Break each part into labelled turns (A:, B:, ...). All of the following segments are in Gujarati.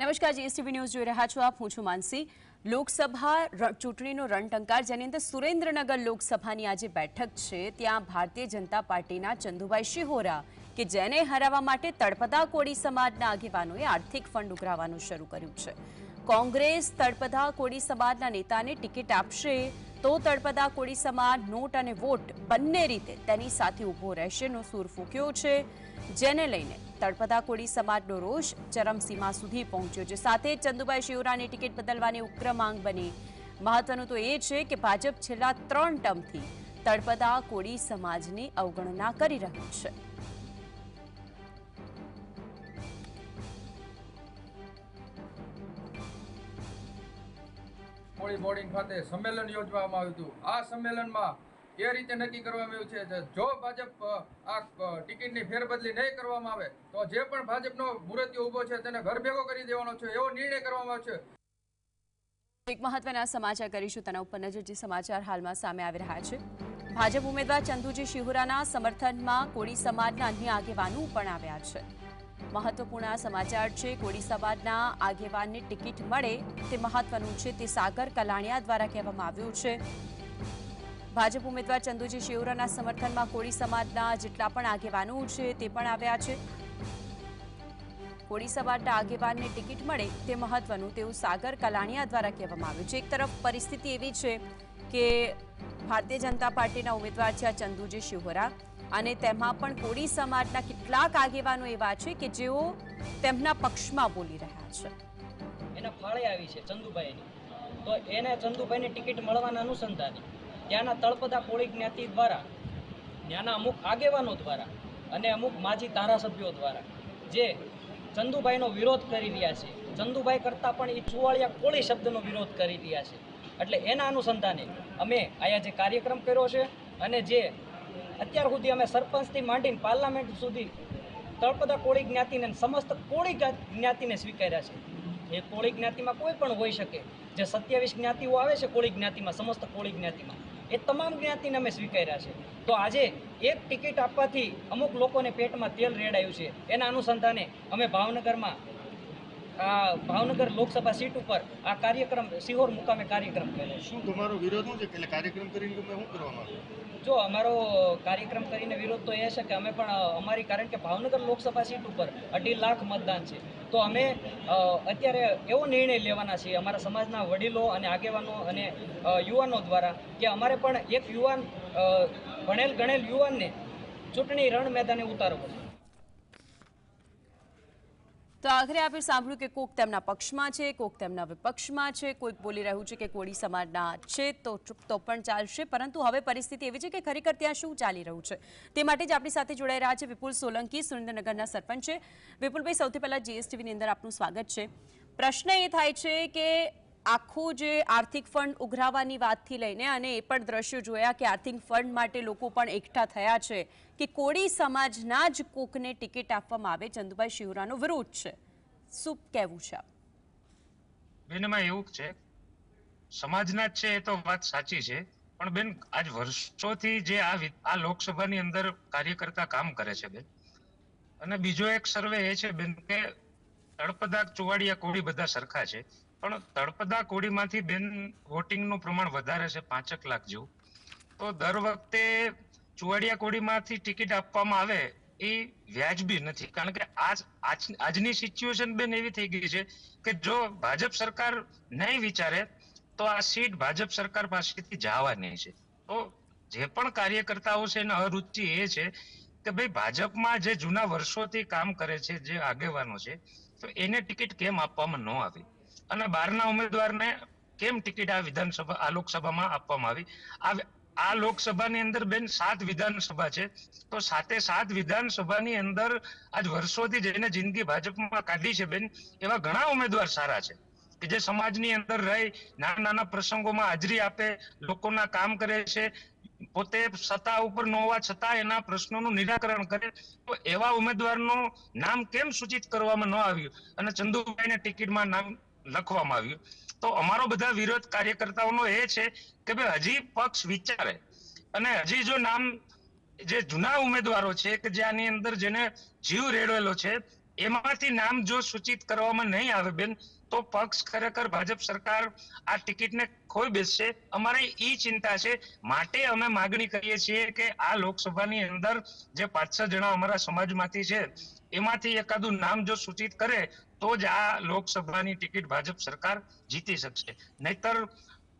A: નમસ્કાર જીએસટીવી ન્યૂઝ જોઈ રહ્યા છો આપ. હું છું માનસી. લોકસભા ચૂંટણીનો રણટંકાર, જેની અંદર સુરેન્દ્રનગર લોકસભાની આજે બેઠક છે, ત્યાં ભારતીય જનતા પાર્ટીના ચંદુભાઈ શિહોરા, કે જેને હરાવવા માટે તળપદા કોળી સમાજના આગેવાનોએ આર્થિક ફંડ ઉઘરાવવાનું શરૂ કર્યું છે. કોંગ્રેસ તળપદા કોળી સમાજના નેતાને ટિકિટ આપશે તો તળપદા કોળી સમાજ નોટ અને વોટ બંને રીતે તેની સાથે ઊભો રહેશેનો સૂર ફૂક્યો છે, જેને લઈને તળપદા કોળી સમાજનો રોષ ચરમસીમા સુધી પહોંચ્યો છે. સાથે ચંદુભાઈ શિવરાની ટિકિટ બદલવાની ઉગ્ર બની. મહત્વનું તો એ છે કે ભાજપ છેલ્લા ત્રણ ટર્મથી તળપદા કોળી સમાજની અવગણના કરી રહ્યું છે.
B: કોળી બોર્ડિંગ ખાતે સંમેલન યોજવામાં આવ્યું હતું. આ સંમેલનમાં એ રીતે નક્કી કરવામાં આવ્યું છે જો ભાજપ આ ટિકિટની ફેરબદલી નહીં કરવામાં આવે, તો જે પણ ભાજપનો મુરતીયો ઊભો છે તેને ઘર ભેગો કરી દેવાનો છે, એવો નિર્ણય કરવામાં આવ્યો છે.
A: એક મહત્વના સમાચાર કરીશું તેના ઉપર નજર, જે સમાચાર હાલમાં સામે આવી રહ્યા છે. ભાજપ ઉમેદવાર ચંદુજી શિહોરાના સમર્થનમાં કોળી સમાજના અન્ય આગેવાનો પણ આવ્યા છે. મહત્વપૂર્ણ સમાચાર છે. કોળી સમાજના આગેવાનને ટિકિટ મળે તે મહત્વનું છે તે સાગર કલાણિયા દ્વારા કહેવામાં આવ્યું છે. ભાજપ ઉમેદવાર ચંદુજી શિહોરાના સમર્થનમાં કોળી સમાજના જેટલા પણ આગેવાનો છે તે પણ આવ્યા છે. કોળી સમાજના આગેવાનને ટિકિટ મળે તે મહત્વનું તેવું સાગર કલાણિયા દ્વારા કહેવામાં આવ્યું છે. એક તરફ પરિસ્થિતિ એવી છે કે ભારતીય જનતા પાર્ટીના ઉમેદવાર છે આ ચંદુજી શિહોરા અને તેમાં પણ કોળી સમાજના કેટલાક આગેવાનો એવા છે કે જેઓ તેમના પક્ષમાં બોલી રહ્યા છે.
C: એને ફાળે આવી છે ચંદુભાઈની. તો એને ચંદુભાઈની ટિકિટ મળવાના અનુસંધાને ત્યાંના તળપદા કોળી જ્ઞાતિ દ્વારા, ત્યાંના અમુક આગેવાનો દ્વારા અને અમુક માજી ધારાસભ્યો દ્વારા જે ચંદુભાઈનો વિરોધ કરી રહ્યા છે. ચંદુભાઈ કરતાં પણ એ ચુવાળિયા કોળી શબ્દનો વિરોધ કરી રહ્યા છે. એટલે એના અનુસંધાને અમે અહીંયા જે કાર્યક્રમ કર્યો છે અને જે અત્યાર સુધી અમે સરપંચથી માંડીને પાર્લામેન્ટ સુધી તળપદા કોળી જ્ઞાતિને સમસ્ત કોળી જ્ઞાતિને સ્વીકાર્યા છે. એ કોળી જ્ઞાતિમાં કોઈ પણ હોઈ શકે, જે સત્યાવીસ જ્ઞાતિઓ આવે છે કોળી જ્ઞાતિમાં, સમસ્ત કોળી જ્ઞાતિમાં, એ તમામ જ્ઞાતિને અમે સ્વીકાર્યા છે. તો આજે એક ટિકિટ આપવાથી અમુક લોકોને પેટમાં તેલ રેડાયું છે. એના અનુસંધાને અમે ભાવનગરમાં આ ભાવનગર લોકસભા સીટ ઉપર આ કાર્યક્રમ સિહોર મુકામે કાર્યક્રમ કર્યો
D: શું તમારો વિરોધ શું છે કે એટલે કાર્યક્રમ કરીને તમે શું આવ્યું
C: જો અમારો કાર્યક્રમ કરીને વિરોધ તો એ છે કે અમે પણ અમારી કારણ કે ભાવનગર લોકસભા સીટ ઉપર અઢી લાખ મતદાન છે. તો અમે અત્યારે એવો નિર્ણય લેવાના છીએ અમારા સમાજના વડીલો અને આગેવાનો અને યુવાનો દ્વારા કે અમારે પણ એક યુવાન ભણેલ ગણેલ યુવાનને ચૂંટણી રણ મેદાને ઉતારવો છે.
A: તો આખરે આપણે સાંભળ્યું કે કોક તેમના પક્ષમાં છે, કોક તેમના વિપક્ષમાં છે, કોઈક બોલી રહ્યું છે કે કોળી સમાજના છે, તો તો પણ ચાલશે. પરંતુ હવે પરિસ્થિતિ એવી છે કે ખરેખર ત્યાં શું ચાલી રહ્યું છે? તે માટે જ આપણી સાથે જોડાઈ રહ્યા છે વિપુલ સોલંકી, સુરેન્દ્રનગરના સરપંચ છે. વિપુલભાઈ, સૌથી પહેલાં જીએસટીવીની અંદર આપનું સ્વાગત છે. પ્રશ્ન એ થાય છે કે આખું જે આર્થિક ફંડ ઉઘરાવાની વાતથી લઈને અને એ પણ દ્રશ્યો જોયા કે આર્થિક ફંડ માટે લોકો પણ એકઠા થયા છે કે કોળી સમાજના જ કોકને ટિકિટ આપવામાં આવે. ચંદુભાઈ શિવરાનો વિરોધ છે. શું કહેવું છે આપ?
E: બેન, એમાં એવું છે, સમાજના જ છે એ તો વાત સાચી છે, પણ બેન, આજ વર્ષોથી જે આ આ લોકસભાની અંદર કાર્યકર્તા કામ કરે છે બેન. અને બીજો એક સર્વે એ છે બેન કે તળપદા ચુવાડિયા કોળી બધા સરખા છે. પણ તળપદા કોળીમાંથી બેન વોટિંગનું પ્રમાણ વધારે છે, પાંચક લાખ જેવું. તો દર વખતે ચુવાડિયા કોળીમાંથી ટિકિટ આપવામાં આવે એ વ્યાજબી નથી. કારણ કે આજ- આજની સિચ્યુએશન બેન એવી થઈ ગઈ છે કે જો ભાજપ સરકાર નહીં વિચારે, તો આ સીટ ભાજપ સરકાર પાસેથી જવાની છે. તો જે પણ કાર્યકર્તાઓ છે, એના અરુચિ એ છે કે ભાઈ ભાજપમાં જે જૂના વર્ષોથી કામ કરે છે, જે આગેવાનો છે, તો એને ટિકિટ કેમ આપવામાં ન આવી? અને બહારના ઉમેદવારને કેમ ટિકિટ આ વિધાનસભા, આ લોકસભામાં આપવામાં આવી? આ આ લોકસભાની અંદર બેન સાત વિધાનસભા છે. તો સાતે સાત વિધાનસભાની અંદર આજ વર્ષોથી જેને જિંદગી ભાજપમાં કાઢી છે બેન, એવા ઘણા ઉમેદવાર સારા છે કે જે સમાજની અંદર રહી, નાના નાના પ્રસંગોમાં હાજરી આપે, લોકોના કામ કરે છે, પોતે સત્તા ઉપર ન હોવા છતાં એના પ્રશ્નોનું નિરાકરણ કરે. તો એવા ઉમેદવારનું નામ કેમ સૂચિત કરવામાં ન આવ્યું? અને ચંદુભાઈને ટિકિટમાં નામ લખવામાં આવ્યું. તો અમારો બધા વિરોધ કાર્યકર્તાઓનો એ છે કે ભાઈ હજી પક્ષ વિચારે. અને હજી જો નામ જે જૂના ઉમેદવારો છે કે જે આની અંદર જેને જીવ રેડવેલો છે, એમાંથી નામ જો સૂચિત કરવામાં નહીં આવે બેન તો પક્ષ ખરેખર ભાજપ સરકાર આ ટિકિટને ખોઈ બેસશે? અમારે એ ચિંતા છે. માટે અમે માગણી કરીએ છીએ કે આ લોકસભાની અંદર જે પાંચ છ જણા અમારા સમાજમાંથી છે, એમાંથી એકાદું નામ જો સૂચિત કરે, તો જ આ લોકસભાની ટિકિટ ભાજપ સરકાર જીતી શકશે. નહીતર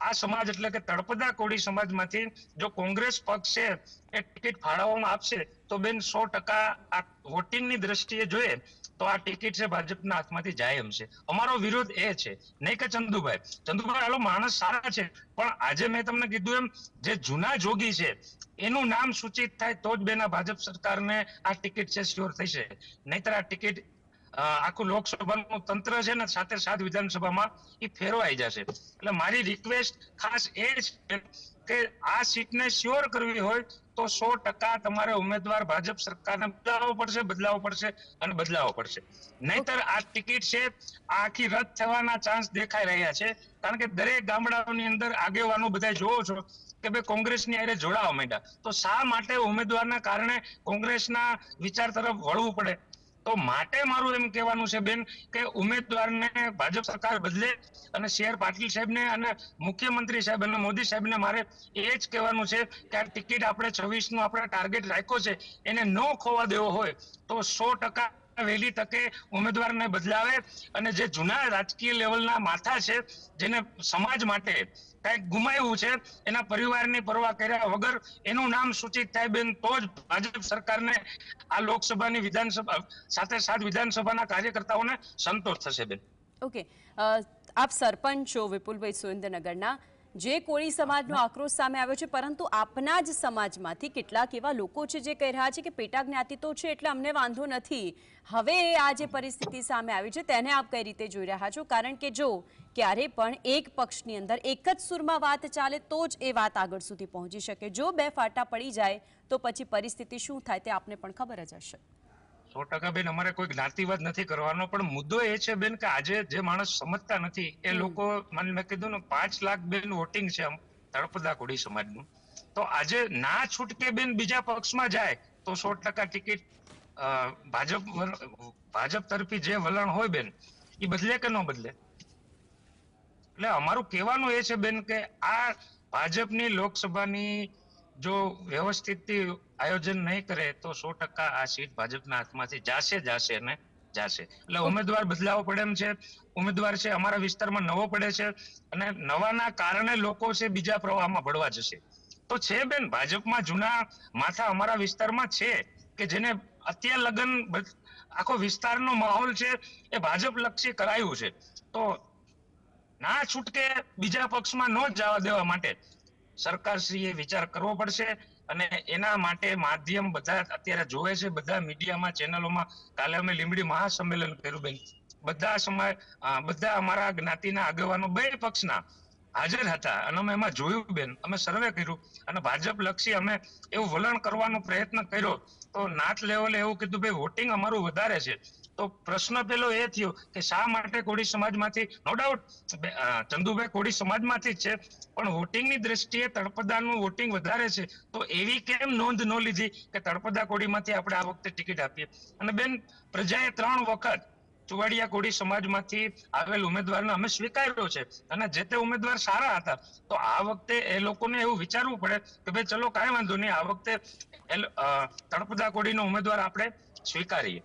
E: આ સમાજ એટલે કે તળપદા કોળી સમાજમાંથી જો કોંગ્રેસ પક્ષ છે, એ ટિકિટ ફાળવવામાં આપશે, તો બેન સો ટકા આ વોટિંગની દ્રષ્ટિએ જોઈએ તો આ ટિકિટ છે ભાજપના હાથમાંથી જાય એમ છે. અમારો વિરોધ એ છે. નહીં કે ચંદુભાઈ. ચંદુભાઈ, હાલો, માણસ સારા છે. પણ આજે મેં તમને કીધું એમ, જે જૂના જોગી છે, એનું નામ સૂચિત થાય તો જ બેના ભાજપ સરકારને આ ટિકિટ છે શ્યોર થશે. નહીતર આ ટિકિટ આખું લોકસભાનું તંત્ર છે ને સાથે સાથ વિધાનસભામાં એ ફેરવાઈ જશે. એટલે મારી રિક્વેસ્ટ ખાસ એ છે કે આ સીટને શ્યોર કરવી હોય તો સો ટકા તમારે ઉમેદવાર ભાજપ સરકારને બદલાવવો પડશે બદલાવવો પડશે અને બદલાવવો પડશે. નહીતર આ ટિકિટ છે, આ આખી રદ થવાના ચાન્સ દેખાઈ રહ્યા છે. કારણ કે દરેક ગામડાઓની અંદર આગેવાનો બધા જોવો છો કે ભાઈ કોંગ્રેસની હારે જોડાવા માંડ્યા. તો શા માટે ઉમેદવારના કારણે કોંગ્રેસના વિચાર તરફ વળવું પડે? તો માટે મારું એમ કહેવાનું છે બેન કે ઉમેદવારને ભાજપ સરકાર બદલે અને શેર પાટીલ સાહેબને અને મુખ્યમંત્રી સાહેબ અને મોદી સાહેબને મારે એ જ કહેવાનું છે કે આ ટિકિટ આપણે છવ્વીસનો આપણે ટાર્ગેટ રાખ્યો છે, એને ન ખોવા દેવો હોય તો સો ટકા વહેલી તકે ઉમેદવારને બદલાવે અને જે જૂના રાજકીય લેવલના માથા છે, જેને સમાજ માટે કંઈક ગુમાવ્યું છે, એના પરિવારની પરવા કર્યા વગર એનું નામ સૂચિત થાય બેન, તો જ ભાજપ સરકારને આ લોકસભાની વિધાનસભા, સાથે સાથ વિધાનસભાના કાર્યકર્તાઓને સંતોષ થશે બેન.
A: ઓકે આપ સરપંચ છો વિપુલભાઈ સુરેન્દ્રનગરના. જે કોળી સમાજનો આક્રોશ સામે આવ્યો છે પરંતુ આપના જ સમાજમાંથી કેટલાક એવા લોકો છે જે કહી રહ્યા છે કે પેટા જ્ઞાતિ તો છે એટલે અમને વાંધો નથી. હવે આ જે પરિસ્થિતિ સામે આવી છે તેને આપ કઈ રીતે જોઈ રહ્યા છો? કારણ કે જો ક્યારે પણ એક પક્ષની અંદર એક જ સુરમાં વાત ચાલે તો જ એ વાત આગળ સુધી પહોંચી શકે. જો બે ફાટા પડી જાય તો પછી પરિસ્થિતિ શું થાય તે આપને પણ ખબર જ હશે.
E: સો ટકા બેન અમારે કોઈ જ્ઞાતિવાદ નથી કરવાનો પણ મુદ્દો એ છે બેન કે આજે જે માણસ સમજતા નથી એ લોકો મને મેં કીધું ને પાંચ લાખ બેન વોટિંગ છે આમ તળપદા કોળી સમાજનું. તો આજે ના છૂટકે બેન બીજા પક્ષમાં જાય તો સો ટકા ટિકિટ ભાજપ ભાજપ તરફી જે વલણ હોય બેન એ બદલે કે ન બદલે? એટલે અમારું કહેવાનું એ છે બેન કે આ ભાજપની લોકસભાની જો વ્યવસ્થિત આયોજન નહીં કરે તો સો ટકા આ સીટ ભાજપના હાથમાંથી જાશે જાશે ને જાશે. એટલે ઉમેદવાર બદલાવો પડે એમ છે. ઉમેદવાર છે અમારા વિસ્તારમાં નવો પડે છે અને નવાના કારણે લોકો છે બીજા પ્રવાહમાં ભળવા જશે. તો છે બેન ભાજપમાં જૂના માથા અમારા વિસ્તારમાં છે કે જેને અત્યાર લગન આખો વિસ્તારનો માહોલ છે એ ભાજપ લક્ષી કરાયું છે. તો ના છૂટકે બીજા પક્ષમાં ન જવા દેવા માટે સરકારશ્રીએ વિચાર કરવો પડશે. અને એના માટે માધ્યમ બધા અત્યારે જોવે છે, બધા મીડિયામાં, ચેનલોમાં. કાલે અમે લીંબડી મહાસંમેલન કર્યું બેન. બધા સમાજ બધા અમારા જ્ઞાતિના આગેવાનો બે પક્ષના હાજર હતા. અને અમે એમાં જોયું બેન. અમે સર્વે કર્યું. અને ભાજપ લક્ષી અમે એવું વલણ કરવાનો પ્રયત્ન કર્યો. તો નાથ લેવલે એવું કીધું, ભાઈ વોટિંગ અમારું વધારે છે. તો પ્રશ્ન પેલો એ થયો કે શા માટે કોળી સમાજમાંથી નો ડાઉટ ચંદુભાઈ કોળી સમાજમાંથી છે, પણ વોટિંગની દ્રષ્ટિએ તળપદાનું વોટિંગ વધારે છે, તો એવી કેમ નોંધ ન લીધી કે તળપદા કોળીમાંથી આપણે આ વખતે ટિકિટ આપીએ? અને બેન, પ્રજાએ ત્રણ વખત ચુવાડિયા કોળી સમાજમાંથી આવેલ ઉમેદવારને અમે સ્વીકાર્યો છે, અને જે તે ઉમેદવાર સારા હતા, તો આ વખતે એ લોકોને એવું વિચારવું પડે કે ભાઈ ચલો કાંઈ વાંધો નહીં, આ વખતે તળપદા કોળીનો ઉમેદવાર આપણે સ્વીકારીએ.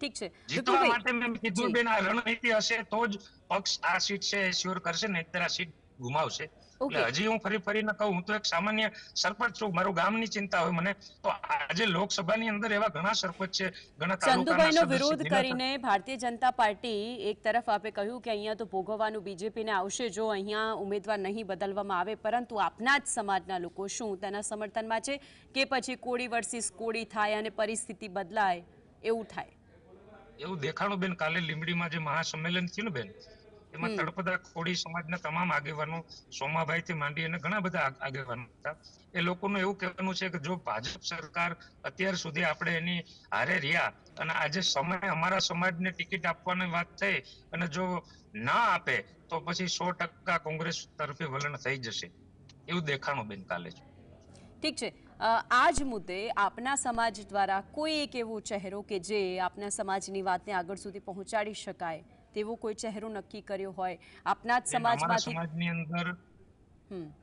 A: ઠીક છે.
E: જીતવા માટે મેં કીધું બેન આ રણનીતિ હશે તો જ પક્ષ આ સીટ છે શ્યોર કરશે નહીંતર આ સીટ ગુમાવશે. એટલે હજી હું ફરી ફરીને કહું હું તો એક સામાન્ય સરપંચ છું મારું ગામની ચિંતા હોય મને. તો આજે લોકસભાની અંદર એવા ઘણા સરપંચ છે ઘણા
A: ચંદુભાઈનો વિરોધ કરીને ભારતીય જનતા પાર્ટી એક તરફ આપે કહ્યું કે અહીંયા તો ભોગવવાનું બીજેપીને આવશે જો અહીંયા ઉમેદવાર નહીં બદલવામાં આવે. પરંતુ આપના જ સમાજના લોકો શું તેના સમર્થનમાં છે કે પછી કોળી વર્સિસ કોળી થાય અને પરિસ્થિતિ બદલાય એવું થાય?
E: એવું દેખાણું બેન કાલે લીંબડીમાં જે મહાસંમેલન થયું ને બેન એમાં તળપદા કોળી સમાજના તમામ આગેવાનો સોમાભાઈ થી માંડી અને ઘણા બધા આગેવાનો હતા. એ લોકોનું એવું કહેવાનું છે કે જો ભાજપ સરકાર અત્યાર સુધી આપણે એની હારે રહ્યા અને આજે સમય અમારા સમાજને ટિકિટ આપવાની વાત થઈ અને જો ના આપે તો પછી સો ટકા કોંગ્રેસ તરફે વલણ થઈ જશે. એવું દેખાણું બેન કાલે
A: ઠીક છે. આ જ મુદ્દે આપના સમાજ દ્વારા કોઈ એક એવો ચહેરો કે જે આપના સમાજની વાતને આગળ સુધી પહોંચાડી શકાય તેવો કોઈ ચહેરો નક્કી કર્યો હોય આપના જ સમાજમાંથી
E: સમાજની અંદર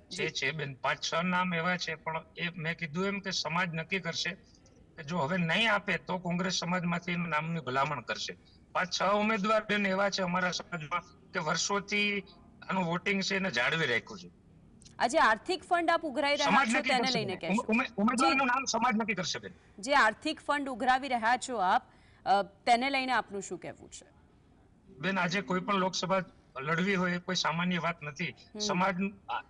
E: જે છે બેન પાંચ છ નામ એવા છે પણ એ મેં કીધું એમ કે સમાજ નક્કી કરશે કે જો હવે નહીં આપે તો કોંગ્રેસ સમાજમાંથી એનું નામની ભલામણ કરશે. પાંચ છ ઉમેદવાર બેન એવા છે અમારા સમાજમાં કે વર્ષોથી આનું વોટિંગ છે એને જાળવી રાખ્યું છે.
A: આજે આર્થિક ફંડ આપ ઉઘરાવી રહ્યા છો તેને લઈને કહેશો.
E: ઉમેદવારનું નામ સમાજ નક્કી કરશે બેન.
A: જે આર્થિક ફંડ ઉઘરાવી રહ્યા છો આપ તેને લઈને આપનું શું કહેવું છે?
E: બેન આજે કોઈ પણ લોકસભા લડવી હોય કોઈ સામાન્ય વાત નથી. સમાજ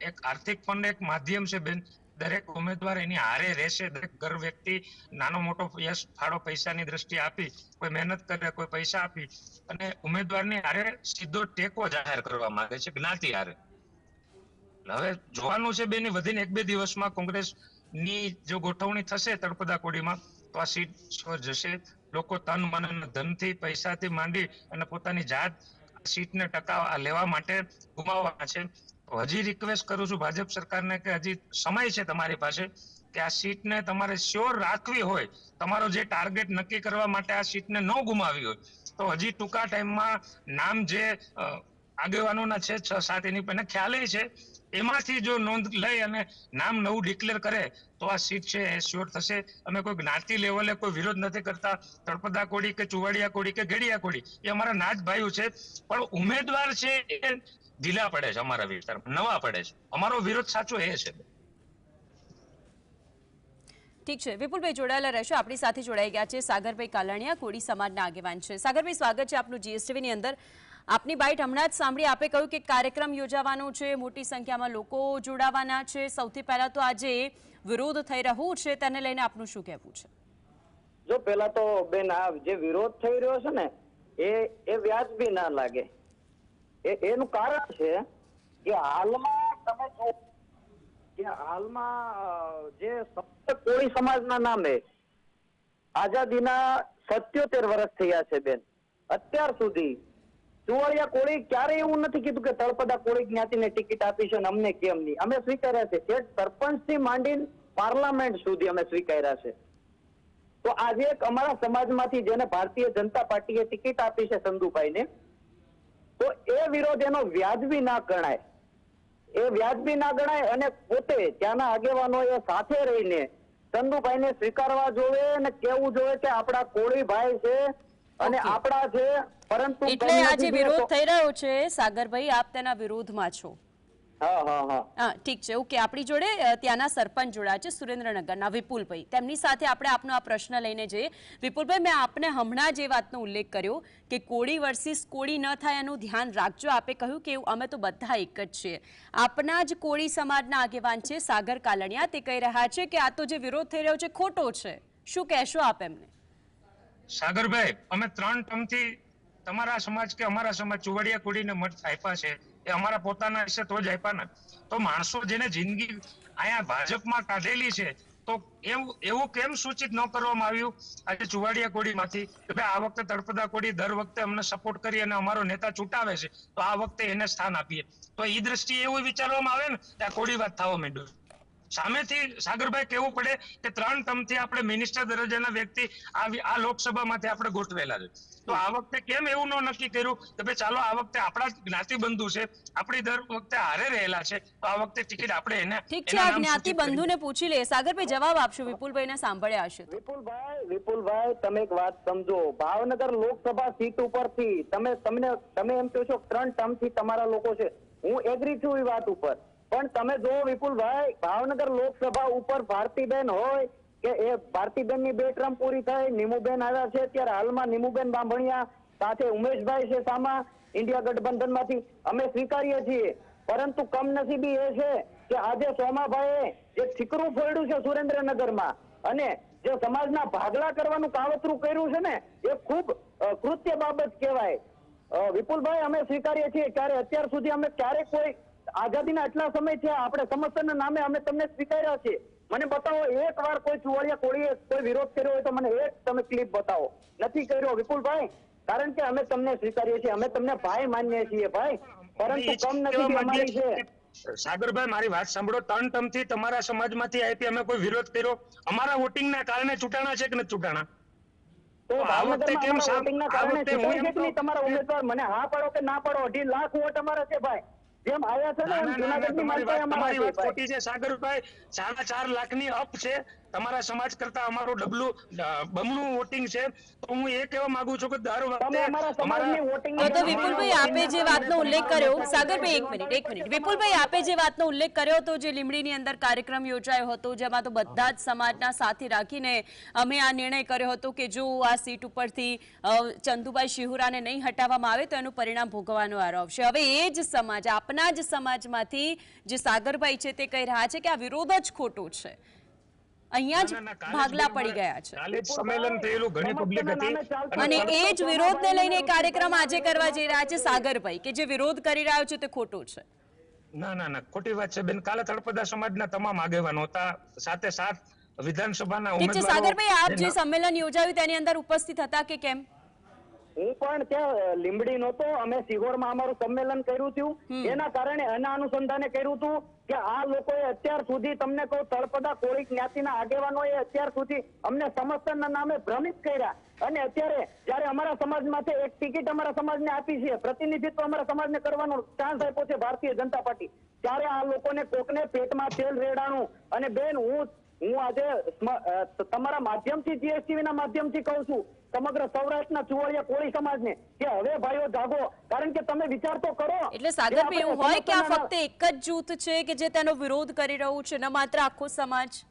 E: એક આર્થિક ફંડ એક માધ્યમ છે બેન. દરેક ઉમેદવાર એની હારે રહેશે. દરેક ઘર વ્યક્તિ નાનો મોટો યશ ફાળો પૈસાની દ્રષ્ટિ આપી કોઈ મહેનત કરે કોઈ પૈસા આપી અને ઉમેદવારની હારે સીધો ટેકો જાહેર કરવા માંગે છે જ્ઞાતિ હારે. હવે જોવાનું છે બેન વધીને એક બે દિવસમાં કોંગ્રેસની જો ગોઠવણી થશે તળપદા કોડીમાં તો આ સીટ જશે. લોકો તન મન ધનથી પૈસાથી માંડી અને પોતાની જાત સીટને ટકાવવા લેવા માટે ગુમાવવાના છે. હજી રિક્વેસ્ટ કરું છું ભાજપ સરકારને કે હજી સમય છે તમારી પાસે કે આ સીટને તમારે શ્યોર રાખવી હોય, તમારો જે ટાર્ગેટ નક્કી કરવા માટે આ સીટને ન ગુમાવી હોય, તો હજી ટૂંકા ટાઈમમાં નામ જે આગેવાનોના છે છ સાત એની પણ ખ્યાલ છે. એમાંથી જો નોંધ લઈ અને નામ નવું ડિક્લેર કરે, તો આ સીટ છે, એ શ્યોર થશે. અમે કોઈ જ્ઞાતિ લેવલે કોઈ વિરોધ નથી કરતા. તળપદા કોડી કે ચુવાડિયા કોડી કે ગેડિયા કોડી એ અમારા નાત ભાઈઓ છે. પણ ઉમેદવાર છે એ ઢીલા પડે છે અમારા વિસ્તારમાં નવા પડે છે. અમારો વિરોધ સાચો એ છે.
A: ઠીક છે. વિપુલભાઈ જોડાયેલા રહેશો. આપણી સાથે જોડાઈ ગયા છે સાગરભાઈ કાલાણીયા કોડી સમાજના આગેવાન છે. સાગરભાઈ, સ્વાગત છે આપનું જીએસટીવીની અંદર. આપની બાઇટ હમણાં જ સાંભળી આપે કહ્યું કે કાર્યક્રમ યોજાવાનો છે, મોટી સંખ્યામાં લોકો જોડાવાના છે. સૌથી પહેલા તો આજે વિરોધ થઈ રહ્યું છે, તેને લઈને આપનું શું કહેવું છે?
F: જો પેલા તો બેન આ જે વિરોધ થઈ રહ્યો છે ને, એ એ વ્યાજબી ના લાગે. એ, એનું કારણ છે કે હાલમાં તમે જો, કે હાલમાં જે કોળી સમાજના નામે આઝાદીના સત્યોતેર વર્ષ થયા છે બેન. અત્યાર સુધી ચુવાડિયા કોળી ક્યારે એવું નથી કીધું કે તળપદા કોળી જ્ઞાતિને ટિકિટ આપી છે અમને કેમ નહીં? અમે સ્વીકાર્યા છે. જે સરપંચથી માંડીને પાર્લામેન્ટ સુધી અમે સ્વીકાર્યા છે. તો આજે એક અમારા સમાજમાંથી જેને ભારતીય જનતા પાર્ટીએ ટિકિટ આપી છે સંધુભાઈને તો એ વિરોધ એનો વ્યાજબી ના ગણાય. એ વ્યાજબી ના ગણાય અને પોતે ત્યાંના આગેવાનો એ સાથે રહીને ચંદુભાઈને સ્વીકારવા જોવે અને કેવું જોવે કે આપણા કોળી ભાઈ છે અને. આપણા જે પરંતુ
A: એટલે આજે વિરોધ થઈ રહ્યો છે સાગરભાઈ આપ તેના વિરોધમાં છો.
F: હા હા હા.
A: હા ઠીક છે ઓકે આપણી જોડે ત્યાંના સરપંચ જોડાયા છે સુરેન્દ્રનગરના વિપુલભાઈ. તેમની સાથે આપણે આપનો આ પ્રશ્ન લઈને જઈએ. વિપુલભાઈ મેં આપને હમણાં જ એ વાતનો ઉલ્લેખ કર્યો કે કોળી વર્સિસ કોળી ન થાય એનું ધ્યાન રાખજો. આપે કહ્યું કે અમે તો બધા એક જ છીએ. આપના જ કોળી સમાજના આગેવાન છે સાગર કાલણિયા. તે કહી રહ્યા છે કે આ તો જે વિરોધ થઈ રહ્યો છે ખોટો છે. શું કહેશો આપ એમને?
E: સાગરભાઈ, અમે ત્રણ ટર્મથી તમારા સમાજ કે અમારા સમાજ ચુવાડિયા કુડીને મત આપ્યા છે. એ અમારા પોતાના વિશે તો જ આપ્યા ને. તો માણસો જેને જિંદગી અહીંયા ભાજપમાં કાઢેલી છે, તો એવું એવું કેમ સૂચિત ન કરવામાં આવ્યું? આજે ચુવાડિયા કોડીમાંથી કે ભાઈ આ વખતે તળપદા કોડી દર વખતે અમને સપોર્ટ કરી અને અમારો નેતા ચૂંટાવે છે, તો આ વખતે એને સ્થાન આપીએ. તો એ દ્રષ્ટિએ એવું વિચારવામાં આવે ને આ કોડી વાત થવા માંડ્યું સામેથી સાગરભાઈ કહેવું પડે કે ત્રણ ટર્મથી આપણે મિનિસ્ટર દરજ્જાના વ્યક્તિ આ લોકસભામાંથી આપણે ગોઠવેલા છે. તો આ વખતે કેમ એવું ન નક્કી કર્યું કે ભાઈ ચાલો આ વખતે આપણા જ્ઞાતિબંધુ છે આપણી દર વખતે હારે રહેલા છે તો આ વખતે ટિકિટ આપણે એને
A: ઠીક છે આ
E: નામ
A: જ્ઞાતિ
E: સૂચિત
A: પૂછી લે સાગરભાઈ જવાબ આપશો? વિપુલભાઈને સાંભળ્યા હશે
F: વિપુલભાઈ વિપુલભાઈ તમે એક વાત સમજો. ભાવનગર લોકસભા સીટ ઉપરથી તમે તમને તમે એમ કહો છો ત્રણ ટર્મથી તમારા લોકો છે. હું એગ્રી છું એ વાત ઉપર. પણ તમે જો વિપુલભાઈ, ભાવનગર લોકસભા ઉપર ભારતીબેન હોય કે એ ભારતીબેનની બે ટર્મ પૂરી થઈ, નીમુબેન આવ્યા છે ત્યારે હાલમાં નીમુબેન બાંભણિયા સાથે ઉમેશભાઈ છે સામા, ઇન્ડિયા ગઠબંધન અમે સ્વીકારીએ છીએ, પરંતુ કમનસીબી એ છે કે આજે સોમાભાઈએ જે ઠીકરું ફોડ્યું છે સુરેન્દ્રનગરમાં અને જે સમાજના ભાગલા કરવાનું કાવતરું કર્યું છે ને, એ ખૂબ કૃત્ય બાબત કહેવાય. વિપુલભાઈ, અમે સ્વીકારીએ છીએ, ક્યારે અત્યાર સુધી અમે ક્યારે કોઈ આઝાદીના આટલા સમય છે આપણે સમસ્યાના નામે અમે તમને સ્વીકાર્યા છે મને બતાવો એક વાર કોઈ ચુવાડિયા કોળીએ કોઈ વિરોધ કર્યો હોય તો મને એક તમે ક્લિપ બતાવો. નથી કર્યો વિપુલભાઈ કારણ કે અમે તમને સ્વીકારીએ છીએ અમે તમને ભાઈ માનીએ છીએ ભાઈ. પરંતુ કમ નથી અમારી છે.
E: સાગરભાઈ મારી વાત સાંભળો ત્રણ ટર્મથી તમારા સમાજમાંથી આઈપી અમે કોઈ વિરોધ કર્યો? અમારા વોટિંગના કારણે ચૂંટાણા છે કે નથી ચૂંટાણા?
F: તમારા ઉમેદવાર મને હા પાડો કે ના પાડો? અઢી લાખ વોટ અમારા છે ભાઈ. જેમ આવ્યા છે ને
E: તમારી વાત ખોટી છે સાગરભાઈ. સાડા ચાર લાખની અપ છે. તમારા સમાજ કરતા અમારું ડબલું બમણું વોટિંગ છે. તો હું એ કહેવા માંગુ છું કે દર વખતે
F: અમારા
A: તો વિપુલભાઈ આપે જે વાતનો ઉલ્લેખ કર્યો સાગરભાઈ એક મિનિટ એક મિનિટ. વિપુલભાઈ આપે જે વાતનો ઉલ્લેખ કર્યો હતો જે લીમડીની અંદર કાર્યક્રમ યોજાયો હતો જેમાં તો બધા જ સમાજના સાથે રાખીને અમે આ નિર્ણય કર્યો હતો કે જો આ સીટ ઉપરથી ચંદુભાઈ શિહુરાને નહીં હટાવવામાં આવે તો એનું પરિણામ ભોગવવાનો વારો આવશે. હવે એ જ સમાજ આપના જ સમાજમાંથી જે સાગરભાઈ છે તે કહી રહ્યા છે કે આ વિરોધ જ ખોટો છે. અહીંયા જ ભાગલા પડી ગયા છે.
E: સંમેલન થયેલું ઘણી પબ્લિક હતી.
A: અને એ જ વિરોધને લઈને કાર્યક્રમ આજે કરવા જઈ રહ્યા છે સાગરભાઈ કે જે વિરોધ કરી રહ્યો છે તે ખોટો છે.
E: ના ના ના ખોટી વાત છે. બેન કાલે તળપદા સમાજના તમામ આગેવાનો હતા. સાથે સાથ વિધાનસભાના ઉમેદવારો
A: સાગરભાઈ આપ જે સંમેલન યોજાયું તેની અંદર ઉપસ્થિત હતા કે કેમ?
F: હું પણ ત્યાં લીંબડી નહોતો. અમે સિહોરમાં અમારું સંમેલન કર્યું હતું એના કારણે એના અનુસંધાને કર્યું હતું. કે આ લોકોએ અત્યાર સુધી તમને કહું તળપદા કોળી જ્ઞાતિના આગેવાનોએ અત્યાર સુધી અમને સમર્થનના નામે ભ્રમિત કર્યા. અને અત્યારે જ્યારે અમારા સમાજમાંથી એક ટિકિટ અમારા સમાજને આપી છે, પ્રતિનિધિત્વ અમારા સમાજને કરવાનો ચાન્સ આપ્યો છે ભારતીય જનતા પાર્ટી. ત્યારે આ લોકોને કોકને પેટમાં તેલ રેડાણું. અને બેન, હું હું આજે તમારા માધ્યમથી જીએસટીવી ના માધ્યમથી કહું છું. સમગ્ર સૌરાષ્ટ્રના ચુવાડિયા કોળી સમાજને કે હવે ભાઈઓ જાગો. કારણ કે તમે વિચાર તો કરો.
A: એટલે સાગરભાઈ એવું હોય કે આ ફક્ત એક જ જૂથ છે કે જે તેનો વિરોધ કરી રહ્યું છે ન માત્ર આખો સમાજ?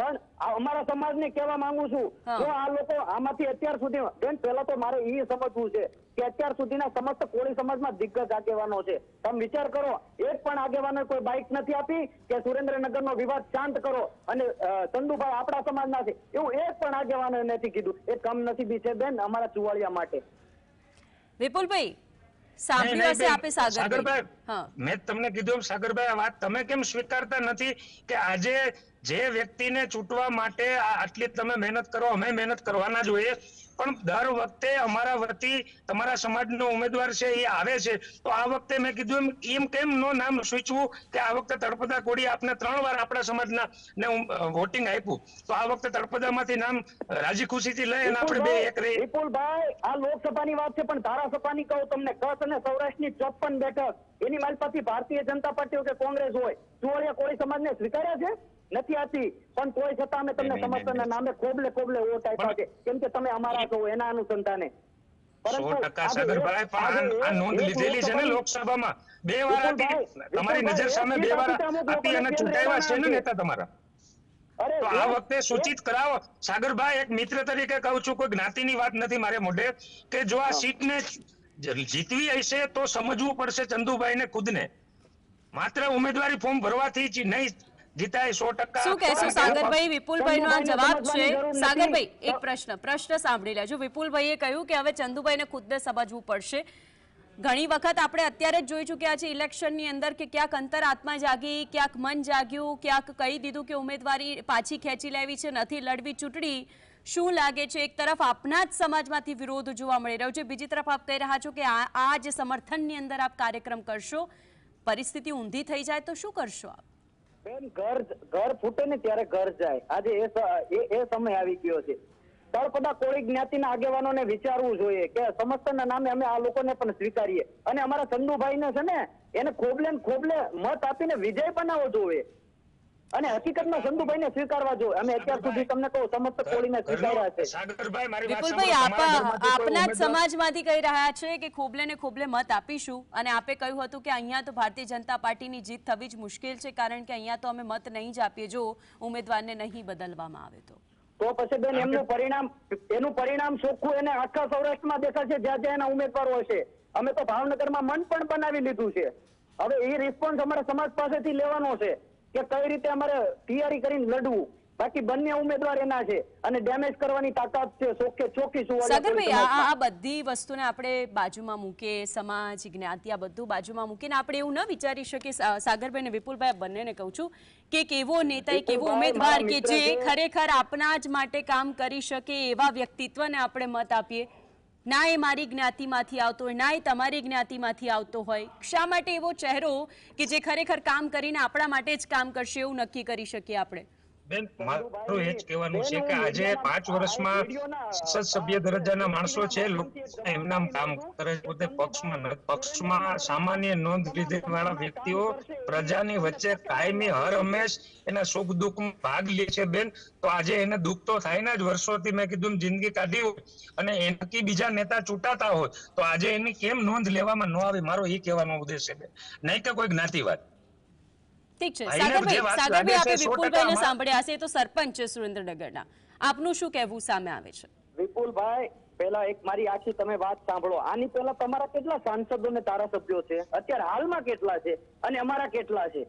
F: પણ અમારા સમાજને કહેવા માંગુ છું
A: હા.
F: જો આ લોકો આમાંથી અત્યાર સુધી બેન પહેલા તો મારે એ સમજવું છે કે અત્યાર સુધીના સમસ્ત કોળી સમાજમાં દિગ્ગજ આગેવાનો છે. તમે વિચાર કરો એક પણ આગેવાનો કોઈ બાઇક નથી આપી કે સુરેન્દ્રનગરનો વિવાદ શાંત કરો અને ચંદુભાઈ આપણા સમાજના છે. એવું એક પણ આગેવાનો નથી કીધું. એ કમનસીબી છે બેન અમારા ચુવાળિયા માટે.
A: વિપુલભાઈ સાંભળ્યું હશે. આપે સાગરભાઈ
E: મેં તમને કીધું એમ સાગરભાઈ આ વાત તમે કેમ સ્વીકારતા નથી કે આજે જે વ્યક્તિને ચૂંટવા માટે આટલી તમે મહેનત કરો અમે મહેનત કરવાના જોઈએ પણ દર વખતે અમારા વતી તમારા સમાજનો ઉમેદવાર છે એ આવે છે. તો આ વખતે મેં કીધું એમ એમ કેમ નો નામ સૂચવું કે આ વખતે તળપદા કોડી આપને ત્રણ વાર આપણા સમાજના ને વોટિંગ આપ્યું. તો આ વખતે તળપદામાંથી નામ રાજી ખુશીથી લઈ અને આપણે બે એક રહી.
F: વિપુલભાઈ આ લોકસભાની વાત છે પણ ધારાસભાની કહું તમને. કચ્છ અને સૌરાષ્ટ્રની ચોપન બેઠક એની માલપાથી ભારતીય જનતા પાર્ટી કે કોંગ્રેસ હોય ચુવાડિયા કોળી સમાજને સ્વીકાર્યા છે? નથી આપી પણ કોઈ છતાં અમે તમને સમર્થનના નામે કોબલે કોબલે વોટ આપ્યા છે. કેમ કે તમે અમારા છો એના અનુસંધાને.
E: ને તમારી નજર સામે બે વાર
F: આપી
E: અને
F: અમુક
E: છે ને નેતા તમારા? તો આ વખતે સૂચિત કરાવો. સાગરભાઈ એક મિત્ર તરીકે કહું છું કોઈ જ્ઞાતિની વાત નથી મારે મોઢે કે જો આ સીટને જ- જીતવી હશે તો સમજવું પડશે ચંદુભાઈને ખુદને. માત્ર ઉમેદવારી ફોર્મ ભરવાથી જ નહીં જીતાય સો ટકા.
A: શું કહેશો સાગરભાઈ? વિપુલભાઈ નો આ જવાબ છે.
F: સમજવાની જરૂર નથી.
A: સાગરભાઈ એક પ્રશ્ન પ્રશ્ન સાંભળી લેજો. વિપુલભાઈએ કહ્યું કે હવે ચંદુભાઈને ખુદને સમજવું પડશે. ઘણી વખત આપણે અત્યારે જ જોઈ ચૂક્યા છે ઇલેક્શનની અંદર કે ક્યાંક અંતર આત્મા જાગી ક્યાંક મન જાગ્યું ક્યાંક કહી દીધું કે ઉમેદવારી પાછી ખેંચી લેવી છે નથી લડવી ચૂંટણી. શું લાગે છે? એક તરફ આપના જ સમાજમાંથી વિરોધ જોવા મળી રહ્યો છે. બીજી તરફ આપ કહી રહ્યા છો કે આ જે સમર્થનની અંદર આપ કાર્યક્રમ કરશો. પરિસ્થિતિ ઊંધી થઈ જાય તો શું કરશો આપ?
F: બેન, ઘર ઘર ફૂટે ને ત્યારે ઘર જાય. આજે એ એ સમય આવી ગયો છે. તળપદા કોળી જ્ઞાતિના આગેવાનોને વિચારવું જોઈએ કે સમસ્યાના નામે અમે આ લોકોને પણ સ્વીકારીએ. અને અમારા ચંદુભાઈને છે ને, એને ખોબલે ખોબલે મત આપીને વિજય બનાવવો જોઈએ. અને હકીકતમાં ચંદુભાઈને સ્વીકારવા જોઈએ. અમે અત્યાર સુધી તમને કહું સમસ્ત કોળીને સ્વીકાર્યા છે.
E: સાગરભાઈ મારી વાત
A: વિપુલભાઈ આપ આપના જ
E: ઉમેદવાર-
A: સમાજમાંથી કહી રહ્યા છે કે ખોબલે ને ખોબલે મત આપીશું. અને આપે કહ્યું હતું કે અહીંયા તો ભારતીય જનતા પાર્ટીની જીત થવી જ મુશ્કેલ છે કારણ કે અહીંયા તો અમે મત નહીં જ આપીએ. જો ઉમેદવારને નહીં બદલવામાં આવે તો.
F: તો પછી બેન એમનું પરિણામ એનું પરિણામ ચોખ્ખું એને આખા સૌરાષ્ટ્રમાં દેખાશે જ્યાં જ્યાં એના ઉમેદવારો હશે. અમે તો ભાવનગરમાં મન પણ બનાવી લીધું છે. હવે એ રિસ્પોન્સ અમારા સમાજ પાસેથી લેવાનો છે. કે કઈ રીતે અમારે તૈયારી કરીને લડવું? બાકી બંને ઉમેદવાર એના છે અને ડેમેજ કરવાની તાકાત છે ચોખ્ખે ચોખ્ખી સુવાડિયા
A: સાગરભાઈ આ બધી વસ્તુને આપણે બાજુમાં મૂકીએ સમાજ જ્ઞાતિ આ બધું બાજુમાં મૂકીને આપણે એવું ન વિચારી શકીએ. સાગરભાઈ અને વિપુલભાઈ બંનેને કહું છું કે કેવો નેતા એક એવો ઉમેદવાર કે જે ખરેખર આપના જ માટે કામ કરી શકે એવા વ્યક્તિત્વને આપણે મત આપીએ. ના એ મારી જ્ઞાતિમાંથી આવતો હોય ના એ તમારી જ્ઞાતિમાંથી આવતો હોય. શા માટે એવો ચહેરો કે જે ખરેખર કામ કરીને આપણા માટે જ કામ કરશે એવું નક્કી કરી શકીએ આપણે?
E: બેન મારું એ જ કહેવાનું છે કે આજે પાંચ વર્ષમાં સંસદ સભ્ય દરજ્જાના માણસો છે એમના કામ કરે પોતે પક્ષમાં પક્ષમાં સામાન્ય નોંધ લીધેલ વાળા વ્યક્તિઓ પ્રજાની વચ્ચે કાયમી હર હંમેશ એના સુખ દુઃખ ભાગ લે છે બેન. તો આજે એને દુઃખ તો થાય ને જ વર્ષોથી મેં કીધું જિંદગી કાઢી હોય અને એનાથી બીજા નેતા ચૂંટાતા હોય તો આજે એની કેમ નોંધ લેવામાં ન આવે? મારો એ કહેવાનો ઉદ્દેશ છે બેન. નહીં કે કોઈ જ્ઞાતિવાદ.
A: ઠીક છે. સાગરભાઈ સાગરભાઈ
E: ટકા
A: વિપુલભાઈને સાંભળ્યા હશે તો સરપંચ છે સુરેન્દ્રનગરના. આપનું શું કહેવું સામે આવે છે?
F: વિપુલભાઈ પેલા એક મારી આખી તમે વાત સાંભળો. આની પેલા તમારા કેટલા સાંસદો ને ધારાસભ્યો છે? અત્યારે હાલમાં કેટલા છે? અને અમારા કેટલા છે?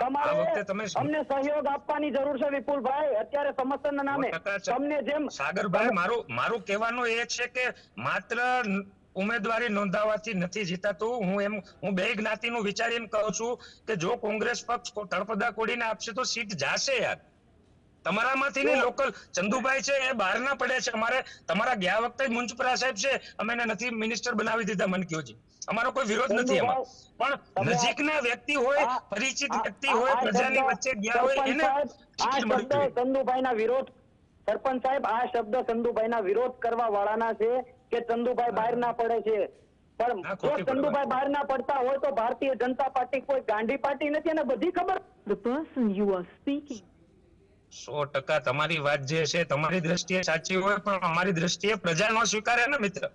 F: તમારે અમને સહયોગ આપવાની જરૂર છે વિપુલભાઈ. અત્યારે સમસ્યાના નામે
E: સો
F: તમને જેમ
E: સાગરભાઈ મારું મારું કહેવાનું એ છે કે માત્ર ન- ઉમેદવારી નોંધાવવાથી નથી જીતાતું. હું એમ હું બે જ્ઞાતિનું વિચારી એમ કહું છું કે જો કોંગ્રેસ પક્ષ તળપદા કોડીને આપશે તો સીટ જાશે યાર. તમારામાંથી નહીં લોકલ ચંદુભાઈ છે એ બહાર ના પડે છે. અમારે તમારા ગયા વખતે મુંજપરા સાહેબ છે અમે એને નથી મિનિસ્ટર બનાવી દીધા મનકીઓજી અમારો કોઈ વિરોધ નથી એમાં. પણ નજીકના વ્યક્તિ હોય પરિચિત વ્યક્તિ હોય પ્રજાની વચ્ચે ગયા હોય એને ચંદુભાઈ.
F: ચંદુભાઈના વિરોધ સરપંચ સાહેબ આ શબ્દ ચંદુભાઈના વિરોધ કરવા વાળાના છે કે ચંદુભાઈ બહાર ના પડે છે? પણ જો ચંદુભાઈ બહાર ના પડતા હોય તો ભારતીય જનતા પાર્ટી કોઈ ગાંડી પાર્ટી નથી અને બધી ખબર
G: The person you are speaking.
E: સો ટકા તમારી વાત જે છે તમારી દ્રષ્ટિએ સાચી હોય પણ અમારી દ્રષ્ટિએ પ્રજા નો સ્વીકારે ને મિત્ર?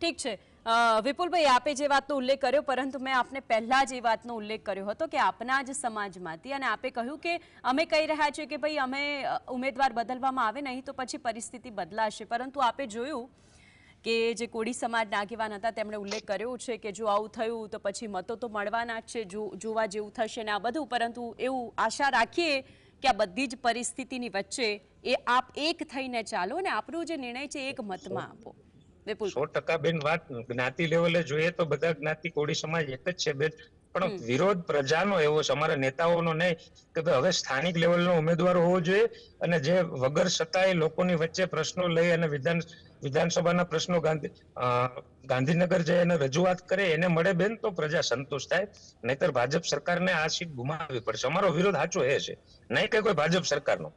A: ઠીક છે. વિપુલભાઈ, આપે જે વાતનો ઉલ્લેખ કર્યો, પરંતુ મેં આપને પહેલા જ એ વાતનો ઉલ્લેખ કર્યો હતો કે આપના જ સમાજમાંથી અને આપે કહ્યું કે અમે કહી રહ્યા છીએ કે ભાઈ, અમે ઉમેદવાર બદલવામાં આવે નહીં તો પછી પરિસ્થિતિ બદલાશે. પરંતુ આપે જોયું કે જે કોળી સમાજના આગેવાન હતા, તેમણે ઉલ્લેખ કર્યો છે કે જો આવું થયું તો પછી મતો તો મળવાના જ છે જોવા જેવું થશે ને આ બધું. પરંતુ એવું આશા રાખીએ કે આ બધી જ પરિસ્થિતિની વચ્ચે એ આપ એક થઈને ચાલો ને આપણો જે નિર્ણય છે એક મતમાં આપો. વિપુલ
E: સો ટકા બેન વાત જ્ઞાતિ લેવલે જોઈએ તો બધા જ્ઞાતિ કોળી સમાજ એક જ છે બેન. પણ વિરોધ પ્રજાનો એવો છે અમારા નેતાઓનો નહીં કે ભાઈ હવે સ્થાનિક લેવલનો ઉમેદવાર હોવો જોઈએ અને જે વગર સત્તાએ લોકોની વચ્ચે પ્રશ્નો લઈ અને વિધાન વિધાનસભાના પ્રશ્નો ગાંધી ગાંધીનગર જઈ અને રજૂઆત કરે એને મળે બેન તો પ્રજા સંતોષ થાય. નહીતર ભાજપ સરકારને આ સીટ ગુમાવવી પડશે. અમારો વિરોધ સાચો એ છે. નહીં કે કોઈ ભાજપ સરકારનો.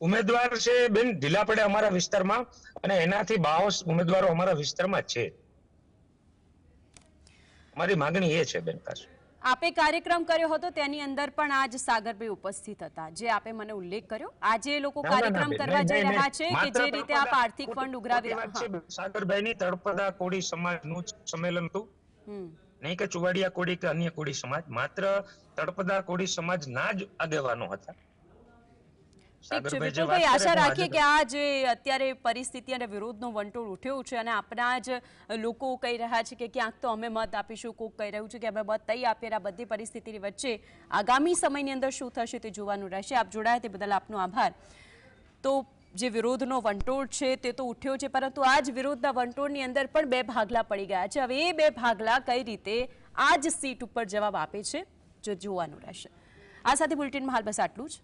E: ઉમેદવાર છે બેન ઢીલા પડે અમારા વિસ્તારમાં અને એનાથી બાવીસ ઉમેદવારો અમારા વિસ્તારમાં છે. અમારી માંગણી એ છે બેન ખાસ.
A: આપે કાર્યક્રમ કર્યો હતો તેની અંદર પણ આજ સાગરભાઈ ઉપસ્થિત હતા. જે આપે મને ઉલ્લેખ કર્યો આજે લોકો
E: ના, ના, ના,
A: કાર્યક્રમ કરવા જઈ રહ્યા છે કે જે રીતે આપ આર્થિક ફંડ ઉઘરાવી.
E: સાગરભાઈની તળપદા કોડી સમાજનું જ સંમેલન હતું. નહીં કે ચુવાડિયા કોડી કે અન્ય કોડી સમાજ માત્ર તળપદા સમાજ ના જ આગેવાનો હતા.
A: આશા રાખીએ કે આ જે અત્યારે પરિસ્થિતિ અને વિરોધનો વંટોળ ઉઠ્યો છે અને આપણા જ લોકો કહી રહ્યા છે કે ક્યાંક તો અમે મત આપીશું કોક કહી રહ્યું છે કે અમે મત તઈ આપીએ આ બધી પરિસ્થિતિની વચ્ચે આગામી સમયની અંદર શું થશે તે જોવાનું રહેશે. આપ જોડાયા તે બદલ આપનો આભાર. તો જે વિરોધનો વંટોળ છે તે તો ઉઠ્યો છે પરંતુ આ જ વિરોધના વંટોળની અંદર પણ બે ભાગલા પડી ગયા છે. હવે એ બે ભાગલા કઈ રીતે આ જ સીટ ઉપર જવાબ આપે છે જો જોવાનું રહેશે. આ સાથે બુલેટિનમાં હાલ બસ આટલું જ.